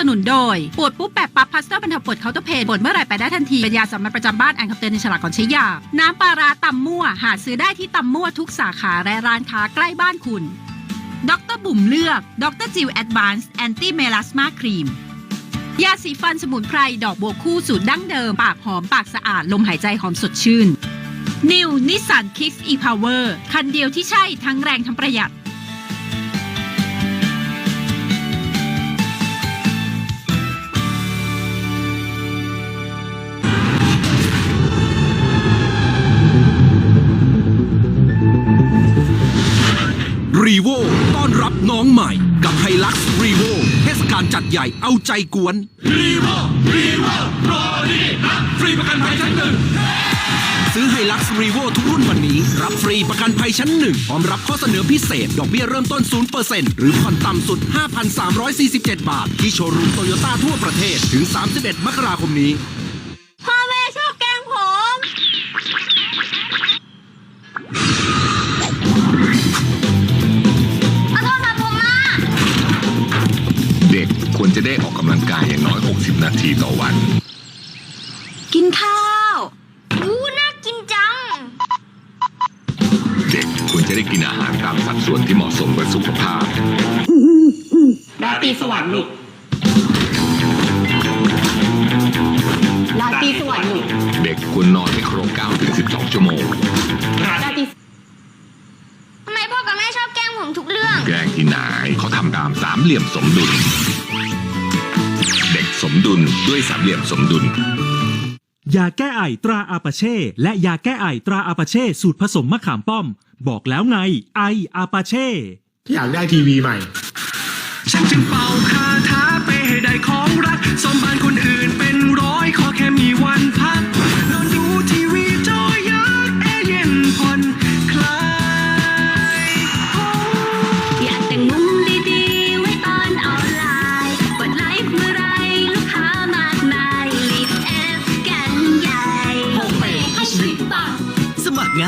สนุนโดยปวดปุ๊บแปบปั๊บพัสเตอร์บรรเทาปวดเคาน์เตอร์เพนปวดเมื่อไหร่ไปได้ทันทีเป็นยาสามัญประจำบ้านแอนคำเตือนในฉลากก่อนใช้ยา น้ำปลาร้าตำมั่ว หาซื้อได้ที่ตำมั่วทุกสาขาและร้านค้าใกล้บ้านคุณดรบุ๋มเลือกดรจิวแอดวานซ์แอนตี้เมลาสมาครีมยาสีฟันสมุนไพรดอกบัวคู่สูตรดั้งเดิม ปากหอมปากสะอาด ลมหายใจหอมสดชื่น New Nissan Kicks e-Power คันเดียวที่ใช่ทั้งแรงทั้งประหยัด รีโวต้อนรับน้องใหม่ กับไฮลักซ์รีโวเทศกาลจัดใหญ่เอาใจกวนรีโวรีโวโปรดีนะฟรีประกันภัยชั้นหนึ่งซื้อไฮลักซ์รีโวทุกรุ่นวันนี้ รับฟรีประกันภัยชั้นหนึ่งพร้อมรับข้อเสนอพิเศษ ดอกเบี้ยเริ่มต้น 0%หรือผ่อนต่ำสุด 5,347 บาท ที่โชว์รูมโตโยต้าทั่วประเทศถึง 31 มกราคมนี้ ควรจะได้ออกกำลังกายอย่างน้อย 60 นาทีต่อวัน กินข้าวอู้น่ากินจัง เด็กควรจะได้กินอาหารตามสัดส่วนที่เหมาะสมกับสุขภาพ ราตรีสวัสดิ์ลูกราตรีสวัสดิ์ลูกเด็กควรนอนไม่ครบ9ถึง12 ชั่วโมงราตรีทำไมพ่อกับแม่ชอบแกล้งผมทุกเรื่อง แกล้งที่ไหนเขาทำตามสามเหลี่ยมสมดุลเด็ก สมดุลด้วยสามเหลี่ยมสมดุล ยาแก้ไอตราอาปาเช่ และยาแก้ไอตราอาปาเช่สูตรผสมมะขามป้อม บอกแล้วไง ไออาปาเช่ อยากได้ทีวีใหม่ ฉันจึงเป่าคาถาไปให้ได้ของรักสมบานคนอื่นเป็นร้อย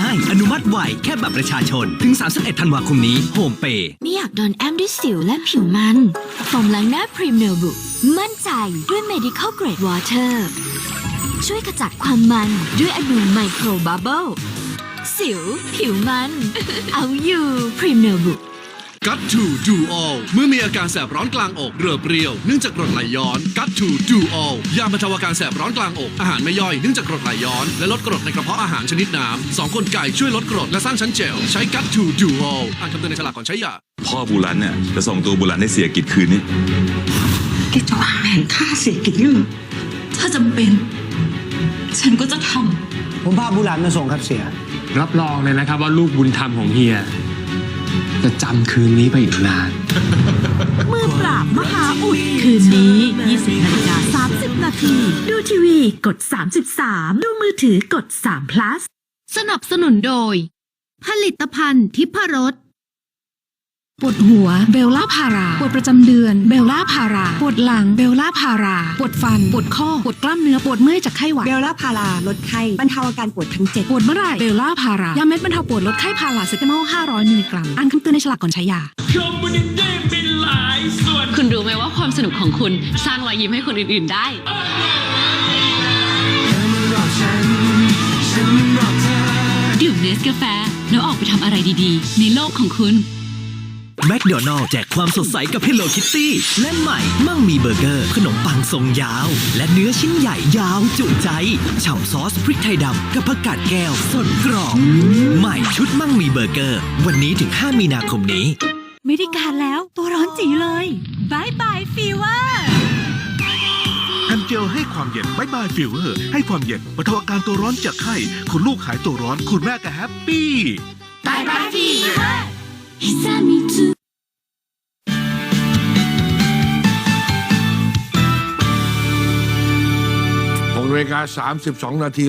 ง่าย อนุมัติไวแค่แบบประชาชน ถึง 31 ธันวาคมนี้โฮมเปย์ไม่อยากโดนแอมด้วยสิวและผิวมันโฟมล้างหน้าพรีเมียร์บุมั่นใจด้วย medical grade water ช่วยขจัดความมันด้วยอนูไมโครบับเบิลสิว ผิวมัน เอาอยู่พรีเมียร์บุ กัตทูดูออลเมื่อมีอาการแสบร้อนกลางอกเรือเปรี้ยวเนื่องจากกรดไหลย้อนกัตทูดูออลยาบรรเทาอาการแสบร้อนกลางอกอาหารไม่ย่อยเนื่องจากกรดไหลย้อนและลดกรดในกระเพาะอาหารชนิดน้ำสองกลไกช่วยลดกรดและสร้างชั้นเจลใช้กัตทูดูออลอ่านคำเตือนในฉลากก่อนใช้ยาพ่อบุรันเนี่ยจะส่งตัวบุรันให้เสียกิจคืนนี้แกจะวางแผนฆ่าเสียกิจนี่เหรอถ้าจำเป็น ฉันก็จะทผมพาบุหลานมาส่งครับเสีย รับรองเลยนะครับว่าลูกบุญธรรมของเฮีย จะจำคืนนี้ไปอีกนาน มือปราบมหาอุดคืนนี้ 20นาฬิกา30 นาที ดูทีวีกด 33 ดูมือถือกด3 plus สนับสนุนโดย ผลิตภัณฑ์ทิพรส ปวดหัวเบลล่าพารา ปวดประจำเดือนเบลล่าพารา ปวดหลังเบลล่าพารา ปวดฟัน ปวดข้อ ปวดกล้ามเนื้อ ปวดเมื่อยจากไข้หวัดำเบลล่าพารา ลดไข้ บรรเทาอาการปวดทั้งเจ็ดปวดเมื่อไหร่เบลล่าพารายาเม็ดบรรเทาปวดลดไข้พาราเซตามอล500 มิลลิกรัม อ่านคำเตือนในฉลากก่อนใช้ยาคุณรู้ไหมว่าความสนุกของคุณสร้างรอยยิ้มให้คนอื่นๆได้ดื่มเนสกาแฟแล้วออกไปทำอะไรดีๆ ในโลกของคุณ แมคโดนัลล์แจกความสดใสกับ Hello Kitty และใหม่มั่งมีเบอร์เกอร์ขนมปังทรงยาว และเนื้อชิ้นใหญ่ยาวจุใจฉ่ำซอสพริกไทยดำกับผักกาดแก้วสดกรอบใหม่ชุดมั่งมีเบอร์เกอร์ วันนี้ถึง 5 มีนาคมนี้ ไม่ได้การแล้วตัวร้อนจีเลยบายบายฟีเวอร์แฮมเจลให้ความเย็นบายบายฟิวเวอร์ให้ความเย็นบรรเทาอาการตัวร้อนจากไข้ คุณลูกหายตัวร้อน คุณแม่ก็แฮปปี้บายบายฟีเวอร์ 6นาฬิกา32 นาที